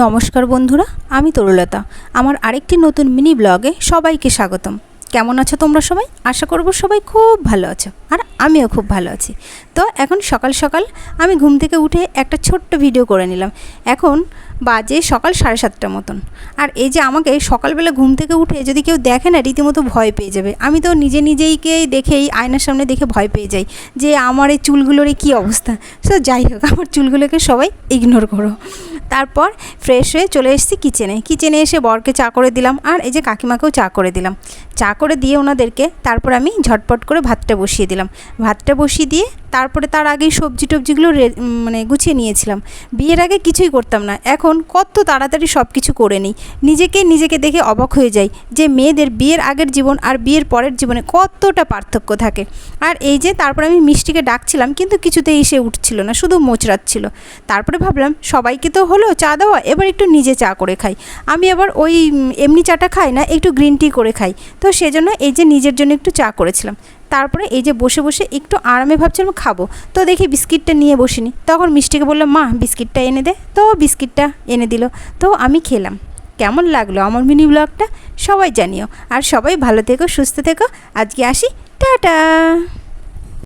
নমস্কার বন্ধুরা, আমি তরুলতা। আমার আরেকটি নতুন মিনি ব্লগে সবাইকে স্বাগতম। কেমন আছো তোমরা সবাই? আশা করব সবাই খুব ভালো আছো, আর আমিও খুব ভালো আছি। তো এখন সকাল সকাল আমি ঘুম থেকে উঠে একটা ছোট্ট ভিডিও করে নিলাম। এখন বাজে সকাল সাড়ে সাতটার মতন। আর এই যে আমাকে সকালবেলা ঘুম থেকে উঠে যদি কেউ দেখে না, রীতিমতো ভয় পেয়ে যাবে। আমি তো নিজে নিজেইকে দেখেই, আয়নার সামনে দেখে ভয় পেয়ে যাই যে আমার এই চুলগুলোর কী অবস্থা। সো যাই হোক, আমার চুলগুলোকে সবাই ইগনোর করো। তারপর ফ্রেশ হয়ে চলে এসেছি কিচেনে। কিচেনে এসে বরকে চা করে দিলাম আর এই যে কাকিমাকেও চা করে দিলাম। চা করে দিয়ে ওনাদেরকে তারপর আমি ঝটপট করে ভাতটা বসিয়ে দিলাম। ভাতটা বসিয়ে দিয়ে তারপরে তার আগেই সবজি টবজিগুলো মানে গুছিয়ে নিয়েছিলাম। বিয়ের আগে কিছুই করতাম না। এখন কত তাড়াতাড়ি সব কিছু করে নিই। নিজেকে নিজেকে দেখে অবাক হয়ে যাই যে মেয়েদের বিয়ের আগের জীবন আর বিয়ের পরের জীবনে কতটা পার্থক্য থাকে। আর এই যে তারপর আমি মিষ্টিকে ডাকছিলাম কিন্তু কিছুতেই এসে উঠছিল না, শুধু মোচড়াচ্ছিল। তারপরে ভাবলাম, সবাইকে তো হলো চা দেওয়া এবার একটু নিজে চা করে খাই। আমি আবার ওই এমনি চাটা খাই না, একটু গ্রিন টি করে খাই। তো সেজন্য এই যে নিজের জন্য একটু চা করেছিলাম। তারপরে এই যে বসে বসে একটু আরামে ভাবছিলাম খাব। তো দেখি বিস্কিটটা নিয়ে বসিনি। তখন মিষ্টিকে বললাম, মা, বিস্কিটটা এনে দে। তো বিস্কিটটা এনে দিল। তো আমি খেলাম। কেমন লাগল আমার মিনি ব্লগটা সবাই জানিও। আর সবাই ভালো থেকো, সুস্থ থেকো। আজকে আসি। টাটা!